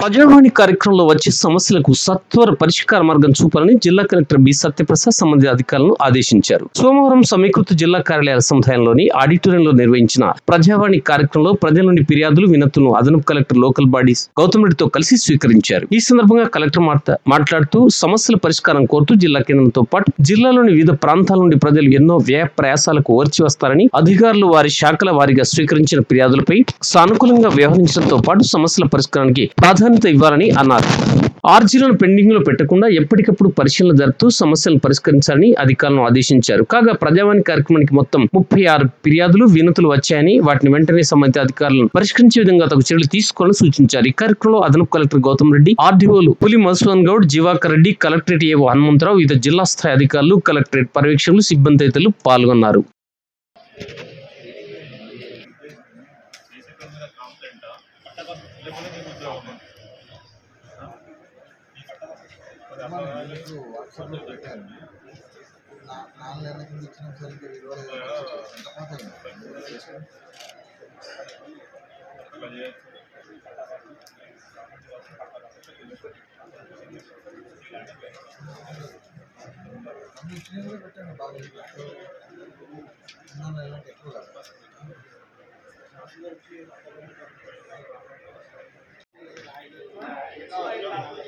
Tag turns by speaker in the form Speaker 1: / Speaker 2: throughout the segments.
Speaker 1: ప్రజావాణి కార్యక్రమంలో వచ్చే సమస్యలకు సత్వర పరిష్కార మార్గం చూపాలని జిల్లా కలెక్టర్ బి సత్యప్రసాద్ సంబంధిత అధికారులను ఆదేశించారు. సోమవారం సమీకృత జిల్లా కార్యాలయాల సముదాయంలోని ఆడిటోరియంలో నిర్వహించిన ప్రజావాణి కార్యక్రమంలో ప్రజల నుండి ఫిర్యాదులు వినతులను అదనపు కలెక్టర్ లోకల్ బాడీస్ గౌతమ్ రెడ్డితో కలిసి స్వీకరించారు. ఈ సందర్భంగా కలెక్టర్ మాట్లాడుతూ సమస్యల పరిష్కారం కోరుతూ జిల్లా కేంద్రంతో పాటు జిల్లాలోని వివిధ ప్రాంతాల నుండి ప్రజలు ఎన్నో వ్యయ ప్రయాసాలకు ఓర్చి వస్తారని అధికారులు వారి శాఖల వారీగా స్వీకరించిన ఫిర్యాదులపై సానుకూలంగా వ్యవహరించడంతో పాటు సమస్యల పరిష్కారానికి ప్రాధాన్యత ఇవ్వాలని అన్నారు. ఆర్జీలను పెండింగ్లో పెట్టకుండా ఎప్పటికప్పుడు పరిశీలన జరుపుతూ సమస్యలను పరిష్కరించాలని అధికారులను ఆదేశించారు. కాగా ప్రజావాణి కార్యక్రమానికి మొత్తం ముప్పై ఆరు ఫిర్యాదులు వినతులు వచ్చాయని వాటిని వెంటనే సంబంధిత అధికారులను పరిష్కరించే విధంగా తగు చర్యలు తీసుకోవాలని సూచించారు. ఈ కార్యక్రమంలో అదనపు కలెక్టర్ గౌతమ్ రెడ్డి ఆర్డీఓలు పులి మధుసూదన్ గౌడ్ జివాకర్ రెడ్డి కలెక్టరేట్ ఏవో హనుమంతరావు వివిధ జిల్లా స్థాయి అధికారులు కలెక్టరేట్ పర్యవేక్షకులు సిబ్బంది తదితరులు పాల్గొన్నారు.
Speaker 2: వాట్సాప్లో పెట్టాను నా నాలుగు నెలల కింద ఇచ్చిన సరికి ఇరవై ఎంత పోతుంది అన్ని ఇచ్చినవి కూడా పెట్టాను బాగా ఉన్న నెలంటే ఎక్కువ కదా ఎంత ఉంటుంది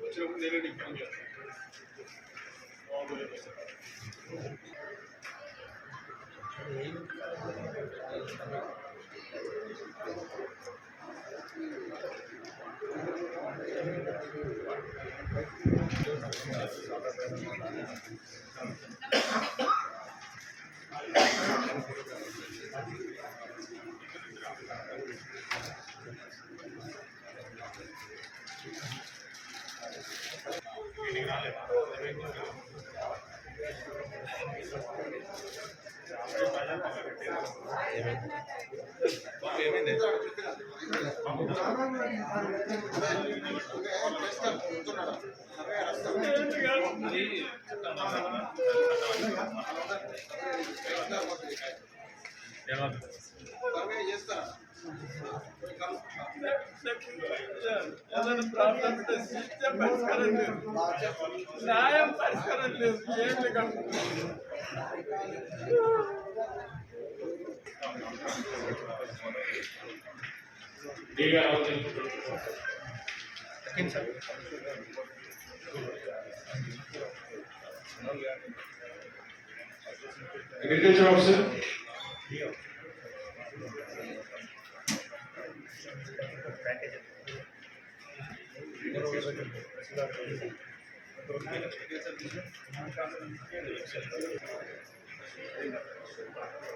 Speaker 3: వచ్చినప్పుడు నేనే నీకు ఫోన్
Speaker 2: చేస్తాను
Speaker 3: ఇంత వేడిగా అది
Speaker 4: న్యాయం పరిష్కారం లేదు 내가
Speaker 5: 어떤
Speaker 6: 괜찮아요. Agriculture officer? Thank you.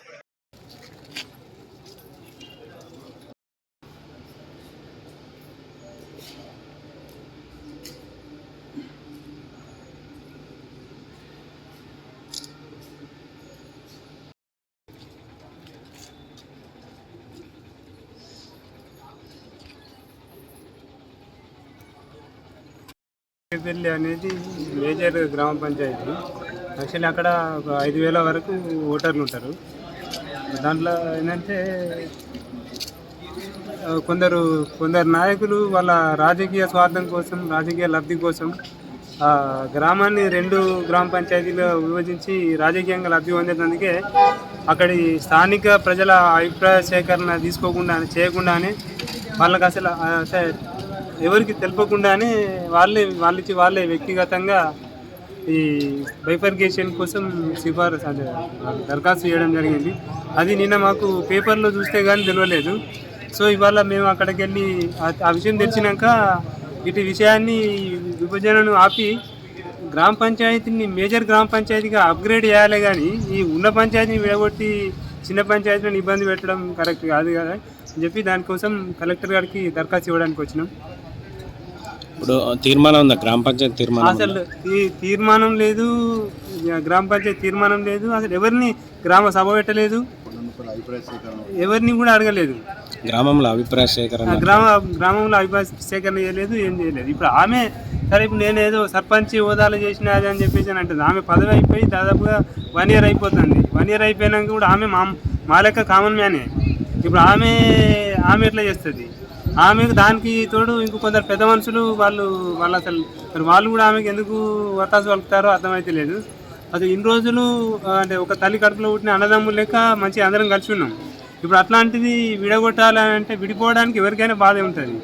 Speaker 6: పెళ్ళి అనేది మేజర్ గ్రామ పంచాయతీ. యాక్చువల్లీ అక్కడ ఒక ఐదు వేల వరకు ఓటర్లు ఉంటారు. దాంట్లో ఏంటంటే కొందరు కొందరు నాయకులు వాళ్ళ రాజకీయ స్వార్థం కోసం రాజకీయ లబ్ధి కోసం గ్రామాన్ని రెండు గ్రామ పంచాయతీలో విభజించి రాజకీయంగా లబ్ధి పొందేందుకే అక్కడి స్థానిక ప్రజల అభిప్రాయ సేకరణ తీసుకోకుండా చేయకుండానే వాళ్ళకి అసలు అంటే ఎవరికి తెలపకుండానే వాళ్ళే వాళ్ళకి వాళ్ళే వ్యక్తిగతంగా ఈ బైఫర్గేషన్ కోసం సిఫారసు అదే దరఖాస్తు చేయడం జరిగింది. అది నిన్న మాకు పేపర్లో చూస్తే కానీ తెలియలేదు సో ఇవాళ మేము అక్కడికి వెళ్ళి ఆ- ఆ విషయం తెలిసినాక ఇటు విషయాన్ని విభజనను ఆపి గ్రామ పంచాయతీని మేజర్ గ్రామ పంచాయతీగా అప్గ్రేడ్ చేయాలి కానీ ఈ ఉన్న పంచాయతీని విడగొట్టి చిన్న పంచాయతీలను ఇబ్బంది పెట్టడం కరెక్ట్ కాదు కదా అని చెప్పి దానికోసం కలెక్టర్ గారికి దరఖాస్తు ఇవ్వడానికి వచ్చినాం.
Speaker 7: ఇప్పుడు తీర్మానం ఉందా? గ్రామ పంచాయతీ తీర్మానం ఉందా?
Speaker 6: అసలు ఈ తీర్మానం లేదు. గ్రామ పంచాయతీ తీర్మానం లేదు. అసలు ఎవరిని గ్రామ సభ పెట్టలేదు? ఎవరిని కూడా అడగలేదు.
Speaker 7: గ్రామంలో అభిప్రాయ సేకరణ
Speaker 6: ఆ గ్రామ గ్రామంలో అభిప్రాయ సేకరణ చేయలేదు ఏం చేయలేదు. ఇప్పుడు ఆమె సరే ఇప్పుడు నేను ఏదో సర్పంచ్ హోదాలు చేసిన అది అని చెప్పేసి అని అంటుంది. ఆమె పదవి అయిపోయి దాదాపుగా వన్ ఇయర్ అయిపోతుంది. వన్ ఇయర్ అయిపోయినాక కూడా ఆమె మా మా లెక్క కామన్ మ్యానే ఇప్పుడు ఆమె ఆమె ఎట్లా చేస్తుంది? ఆమెకు దానికి తోడు ఇంకో కొందరు పెద్ద మనుషులు వాళ్ళు వాళ్ళు అసలు మరి వాళ్ళు కూడా ఆమెకు ఎందుకు వతాసు పలుకుతారో అర్థమైతే లేదు. అసలు ఇన్ని రోజులు అంటే ఒక తల్లి కడుపులో పుట్టిన అన్నదమ్ములు లెక్క మంచి అందరం కలిసి ఉన్నాం. ఇప్పుడు అట్లాంటిది విడగొట్టాలని అంటే విడిపోవడానికి ఎవరికైనా బాధ ఉంటుంది.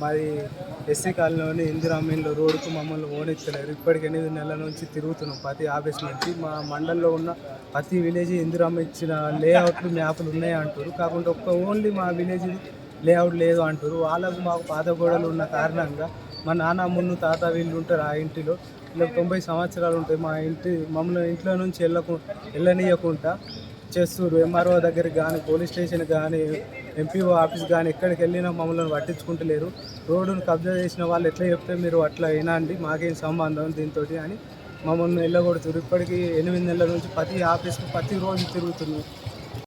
Speaker 3: మాది ఎస్సీ కాలనీలోని ఇందిరామీన్లో రోడ్డుకు మమ్మల్ని ఓనిచ్చలేరు ఇప్పటికి ఎనిమిది నెలల నుంచి తిరుగుతున్నాం ప్రతి ఆఫీస్ నుంచి. మా మండలంలో ఉన్న ప్రతి విలేజ్ ఇందిరామ ఇచ్చిన లేఅవుట్లు మ్యాప్లు ఉన్నాయి అంటారు కాకుండా ఒక్క ఓన్లీ మా విలేజ్ లేఅవుట్ లేదు అంటారు వాళ్ళకు మాకు పాత గోడలు ఉన్న కారణంగా మా నాన్న మున్ను తాత వీళ్ళు ఉంటారు ఆ ఇంటిలో. ఇలా తొంభై సంవత్సరాలు ఉంటాయి. మా ఇంటి మమ్మల్ని ఇంట్లో నుంచి వెళ్ళకు వెళ్ళనీయకుండా చేస్తారు ఎంఆర్ఓ దగ్గరికి కానీ పోలీస్ స్టేషన్ కానీ ఎంపీఓ ఆఫీస్ కానీ ఎక్కడికి వెళ్ళినా మమ్మల్ని పట్టించుకుంటలేరు. రోడ్డును కబ్జా చేసిన వాళ్ళు ఎట్లా చెప్తే మీరు అట్లా వినండి మాకేం సంబంధం దీంతో అని మమ్మల్ని వెళ్ళగొడుతున్నారు ఇప్పటికీ ఎనిమిది నెలల నుంచి ప్రతి ఆఫీస్కి ప్రతి రోజు తిరుగుతున్నాం